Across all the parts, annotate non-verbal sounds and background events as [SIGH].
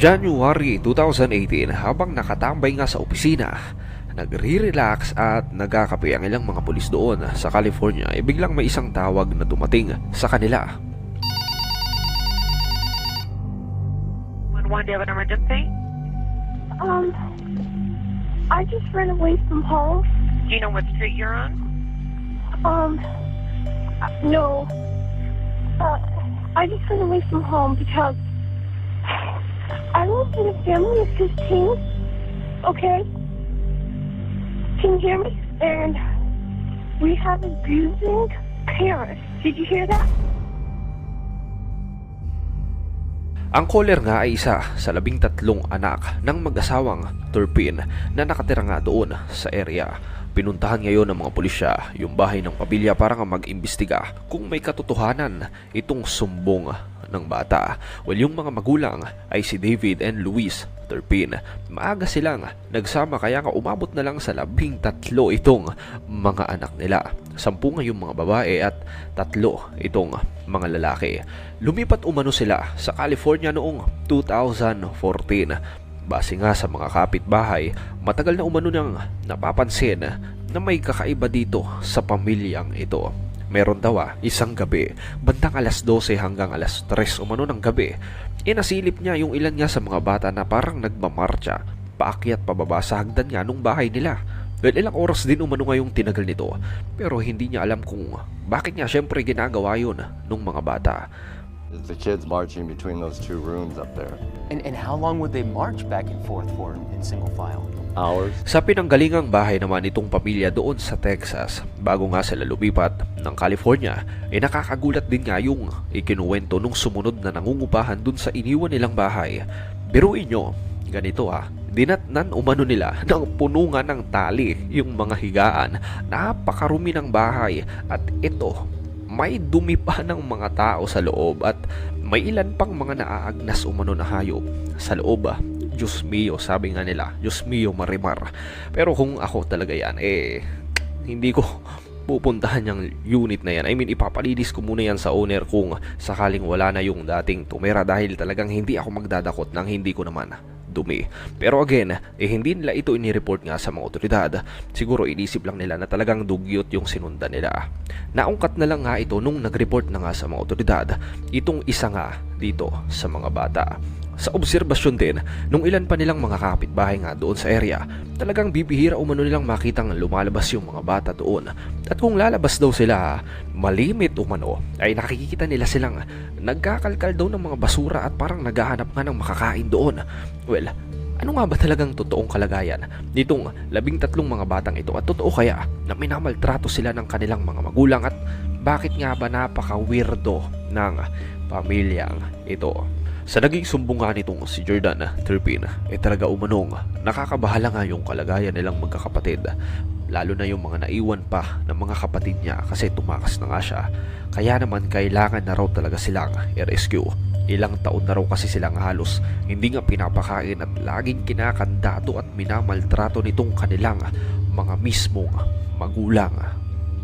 January 2018 habang nakatambay nga sa opisina, nagre-relax at nagkakape ang ilang mga pulis doon sa California ay biglang may isang tawag na dumating sa kanila. Would one do you have an emergency? Um, I just ran away from home. Do you know what street you're on? Um, no. Uh, I just ran away from home because I lived in a family of 15. Okay? Can you hear me? And we have abusing parents. Did you hear that? Ang caller nga ay isa sa labing tatlong anak ng mag-asawang Turpin na nakatira nga doon sa area. Pinuntahan ngayon ng mga pulisya yung bahay ng pamilya para nga mag-imbestiga kung may katotohanan itong sumbong ng bata. Well, yung mga magulang ay si David and Luis Turpin. Maaga silang nagsama kaya nga umabot na lang sa labing tatlo itong mga anak nila. Sampu nga yung mga babae at tatlo itong mga lalaki. Lumipat umano sila sa California noong 2014. Base nga sa mga kapitbahay, matagal na umano nang napapansin na may kakaiba dito sa pamilyang ito. Meron daw ah, isang gabi, bandang alas 12 hanggang alas 3 umano ng gabi, inasilip niya yung ilan nga sa mga bata na parang nagmamarcha, paakyat pababa sa hagdan nga nung bahay nila. Well, ilang oras din umano nga yung tinagal nito, pero hindi niya alam kung bakit niya syempre ginagawa yun nung mga bata. The kids marching between those two rooms up there. And, and how long would they march back and forth for in, in single file? Hours. Sa pinanggalingang bahay naman itong pamilya doon sa Texas, bago nga sila lumipat ng California, eh nakakagulat din nga yung ikinuwento nung sumunod na nangungupahan dun sa iniwan nilang bahay. Biruin nyo, ganito ha, dinatnan umano nila [LAUGHS] ng punungan ng tali yung mga higaan. Napakarumi ng bahay at ito, may dumi pa [LAUGHS] ng mga tao sa loob at may ilan pang mga naaagnas umano na hayop sa loob ah. Diyos mio, sabi nga nila, Diyos mio marimar. Pero kung ako talaga yan, eh, hindi ko [LAUGHS] pupuntahan yung unit na yan. I mean, ipapalinis ko muna yan sa owner kung sakaling wala na yung dating tumira dahil talagang hindi ako magdadakot ng hindi ko naman dumi. Pero again, eh hindi nila ito inireport nga sa mga otoridad. Siguro inisip lang nila na talagang dugyot yung sinundan nila. Naungkat na lang nga ito nung nag-report na nga sa mga otoridad itong isa nga dito sa mga bata. Sa obserbasyon din, nung ilan pa nilang mga kapitbahay nga doon sa area, talagang bibihira umano nilang makitang lumalabas yung mga bata doon. At kung lalabas daw sila, malimit umano, ay nakikita nila silang nagkakalkal daw ng mga basura at parang naghahanap nga ng makakain doon. Well, ano nga ba talagang totoong kalagayan nitong labing tatlong mga batang ito at totoo kaya na minamaltrato sila ng kanilang mga magulang at bakit nga ba napaka-weirdo ng pamilyang ito? Sa naging sumbungan nitong si Jordan Turpin ay talaga umanong nakakabahala nga yung kalagayan nilang magkakapatid. Lalo na yung mga naiwan pa ng mga kapatid niya kasi tumakas na nga siya. Kaya naman kailangan na raw talaga silang i-rescue. Ilang taon na raw kasi silang halos hindi nga pinapakain at laging kinakandado at minamaltrato nitong kanilang mga mismong magulang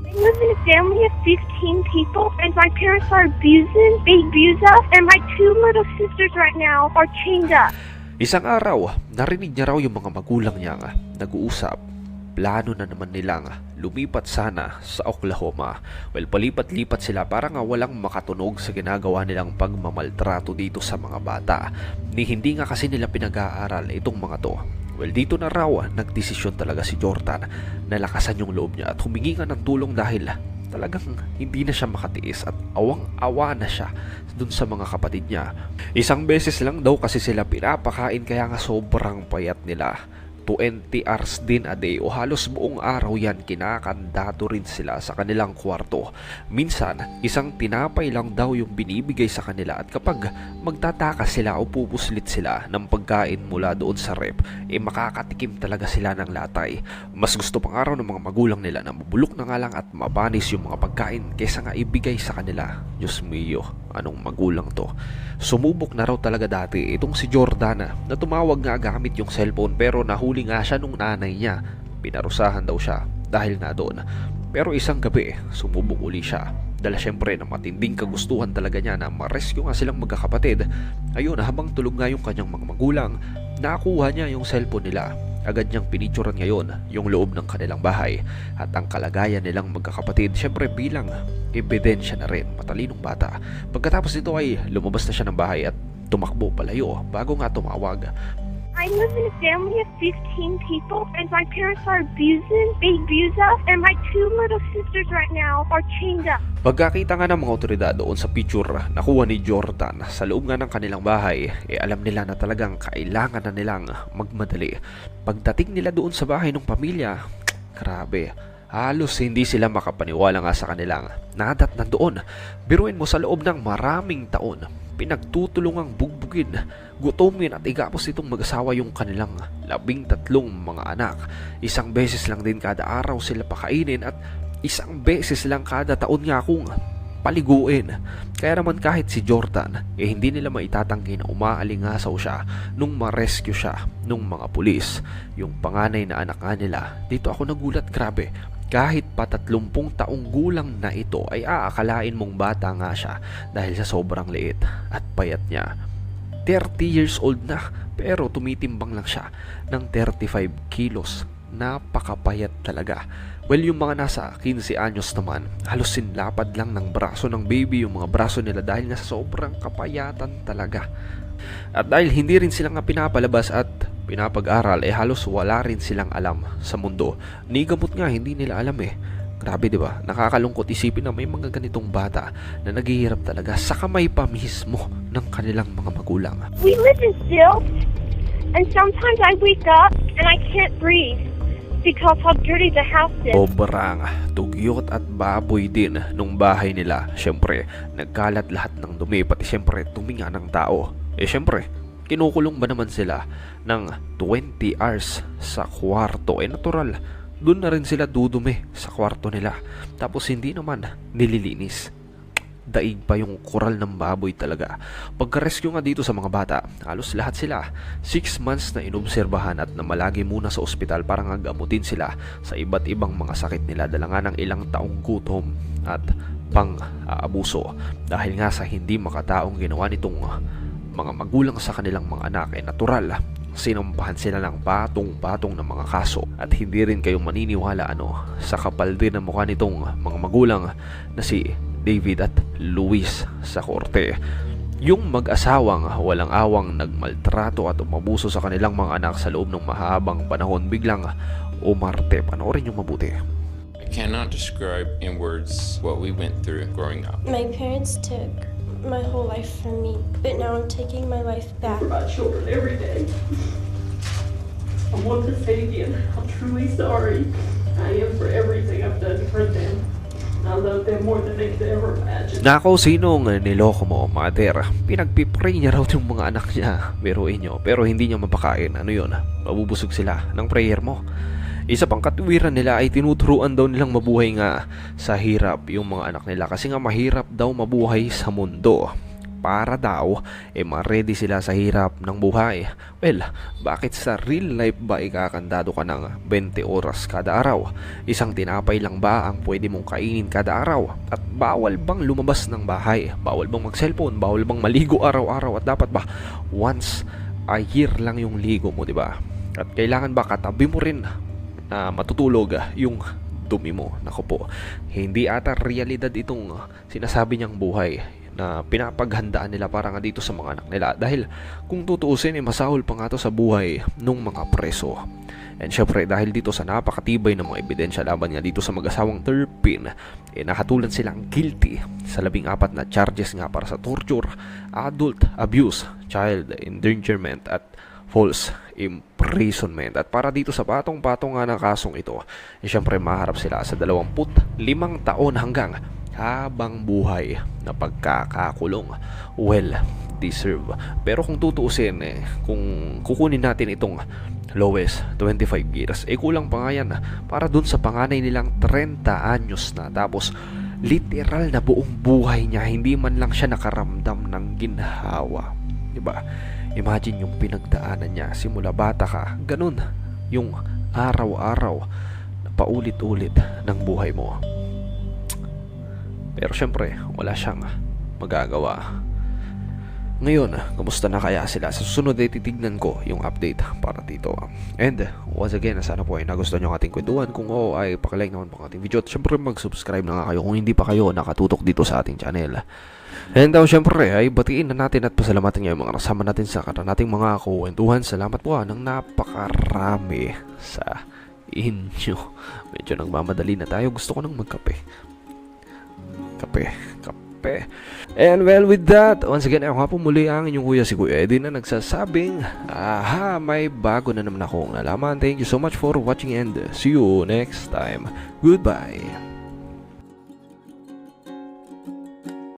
I live in a family of 15 people, and my parents are abusing. They abuse us, and my two little sisters right now are chained up. Isang araw, narinig niya raw yung mga magulang niya nga nag-uusap. Plano na naman nilang lumipat sana sa Oklahoma. Well, palipat-lipat sila para nga walang makatunog sa ginagawa nilang pagmamaltrato dito sa mga bata. Ni hindi nga kasi nila pinag-aaral itong mga to. Well, dito na raw nagdesisyon talaga si Jordan na lakasan yung loob niya at humingi nga ng tulong dahil talagang hindi na siya makatiis at awang-awa na siya dun sa mga kapatid niya. Isang beses lang daw kasi sila pinapakain kaya nga sobrang payat nila. 20 hours din a day o halos buong araw yan kinakandado rin sila sa kanilang kwarto. Minsan, isang tinapay lang daw yung binibigay sa kanila at kapag magtataka sila o pupuslit sila ng pagkain mula doon sa rep, eh makakatikim talaga sila ng latay. Mas gusto pang araw ng mga magulang nila na mabulok na nga lang at mabanis yung mga pagkain kaysa nga ibigay sa kanila. Diyos mio, anong magulang to? Sumubok na raw talaga dati itong si Jordana na tumawag nga gamit yung cellphone pero nahuli nga siya nung nanay niya. Pinarusahan daw siya dahil nga doon. Pero isang gabi, sumubok uli siya. Dala syempre na matinding kagustuhan talaga niya na ma-rescue nga silang magkakapatid. Ayun, habang tulog nga yung kanyang mga magulang, nakuha niya yung cellphone nila. Agad niyang pinicturan ngayon yung loob ng kanilang bahay at ang kalagayan nilang magkakapatid syempre bilang ebidensya na rin matalinong bata. Pagkatapos nito ay lumabas na siya ng bahay at tumakbo palayo bago nga tumawag I live in a family of 15 people, and my parents are abusing. They abuse us, and my two little sisters right now are chained up. Pagkakita nga ng mga otoridad doon sa picture na nakuha ni Jordan sa loob nga ng kanilang bahay, eh alam nila na talagang kailangan na nilang magmadali. Pagdating nila doon sa bahay ng pamilya, grabe, halos hindi sila makapaniwala nga sa kanilang nadat na doon. Biruin mo sa loob ng maraming taon, pinagtutulungang bugbugin, gutumin at igapos itong mag-asawa yung kanilang labing tatlong mga anak. Isang beses lang din kada araw sila pakainin at isang beses lang kada taon nga kung paliguin. Kaya naman kahit si Jordan, eh hindi nila maitatanggi na umaalingasaw siya nung ma-rescue siya nung mga pulis. Yung panganay na anak nga nila, dito ako nagulat grabe. Kahit pa tatlumpung taong gulang na ito ay aakalain mong bata nga siya dahil sa sobrang liit at payat niya. 30 years old na pero tumitimbang lang siya ng 35 kilos. Napakapayat talaga. Well, yung mga nasa 15 anyos naman, halos sinlapad lang ng braso ng baby yung mga braso nila dahil nga sa sobrang kapayatan talaga. At dahil hindi rin sila nga pinapalabas at pinapag-aral, eh halos wala rin silang alam sa mundo. Ni gamot nga, hindi nila alam eh. Grabe 'di ba? Nakakalungkot isipin na may mga ganitong bata na naghihirap talaga sa kamay pa mismo ng kanilang mga magulang. We live in stilts, and sometimes I wake up and I can't breathe because how dirty the house is. Sobrang tugyot at baboy din nung bahay nila. Siyempre, nagkalat lahat ng dumi, pati siyempre tuminga ng tao. Eh siyempre, kinukulong ba naman sila ng 20 hours sa kwarto? Eh natural, doon na rin sila dudumi sa kwarto nila. Tapos hindi naman nililinis. Daig pa yung koral ng baboy talaga. Pagka-rescue nga dito sa mga bata, halos lahat sila 6 months na inobserbahan at namalagi muna sa ospital para nga gamutin sila sa iba't ibang mga sakit nila dala nga ng ilang taong gutom at pang-aabuso dahil nga sa hindi makataong ginawa nitong mga magulang sa kanilang mga anak ay natural sinampahan sila ng patong-patong ng mga kaso at hindi rin kayo maniniwala ano sa kapal din ng mukha nitong mga magulang na si David at Luis sa korte. Yung mag-asawang walang awang nagmaltrato at umabuso sa kanilang mga anak sa loob ng mahabang panahon biglang umarte. Panoorin yung mabuti. I cannot describe in words what we went through growing up. My parents took my whole life from me, but now I'm taking my life back. for my children every day. I want to say again, I'm truly sorry. I am for everything I've done for them. I love them more than they could ever imagine. Nako, sinong niloko mo, mother? Pinagpipray niya raw yung mga anak niya. Biruin nyo. Pero hindi niya mapakain. Ano yun? Mabubusog sila ng prayer mo. Isa pang katuwiran nila ay tinuturuan daw nilang mabuhay nga sa hirap yung mga anak nila. Kasi nga mahirap daw mabuhay sa mundo. Para daw, eh ma-ready sila sa hirap ng buhay. Well, bakit sa real life ba ikakandado ka ng 20 oras kada araw? Isang tinapay lang ba ang pwede mong kainin kada araw? At bawal bang lumabas ng bahay? Bawal bang mag-cellphone? Bawal bang maligo araw-araw? At dapat ba once a year lang yung ligo mo, di ba? At kailangan ba katabi mo rin na matutulog yung dumi mo. Nako po, hindi ata realidad itong sinasabi niyang buhay na pinapaghandaan nila para nga dito sa mga anak nila. Dahil kung tutuusin, eh, masahol pa nga to sa buhay ng mga preso. And syempre, dahil dito sa napakatibay ng mga ebidensya laban nga dito sa mag-asawang Turpin, eh, nakatulan silang guilty sa labing apat na charges nga para sa torture, adult abuse, child endangerment at false imprisonment. At para dito sa patong-patong nga ng kasong ito, eh, syempre maharap sila sa 25 taon hanggang habang buhay na pagkakakulong. Well, deserve. Pero kung tutuusin, eh, kung kukunin natin itong lowest 25 years, eh kulang pa nga yan para dun sa panganay nilang 30 anyos na. Tapos, literal na buong buhay niya, hindi man lang siya nakaramdam ng ginhawa. Diba? Imagine yung pinagdaanan niya simula bata ka, ganun yung araw-araw na paulit-ulit ng buhay mo. Pero syempre, wala siyang magagawa. Ngayon, kumusta na kaya sila? Sa susunod ay titignan ko yung update para dito. And, once again, sana po ay nagustuhan nyo ang ating kwentuhan. Kung oo, ay pakilike naman po ang ating video. At syempre, mag-subscribe na nga kayo kung hindi pa kayo nakatutok dito sa ating channel. And daw syempre ay batiin na natin at pasalamatan ngayon mga kasama natin sa nating mga kwentuhan. Salamat po ah, ng napakarami sa inyo. Medyo nagmamadali na tayo. Gusto ko nang magkape. Kape. Kape. And well with that, once again, ako nga po muli ang inyong kuya si Kuya Eddie na nagsasabing, aha, may bago na naman akong nalaman. Thank you so much for watching and see you next time. Goodbye.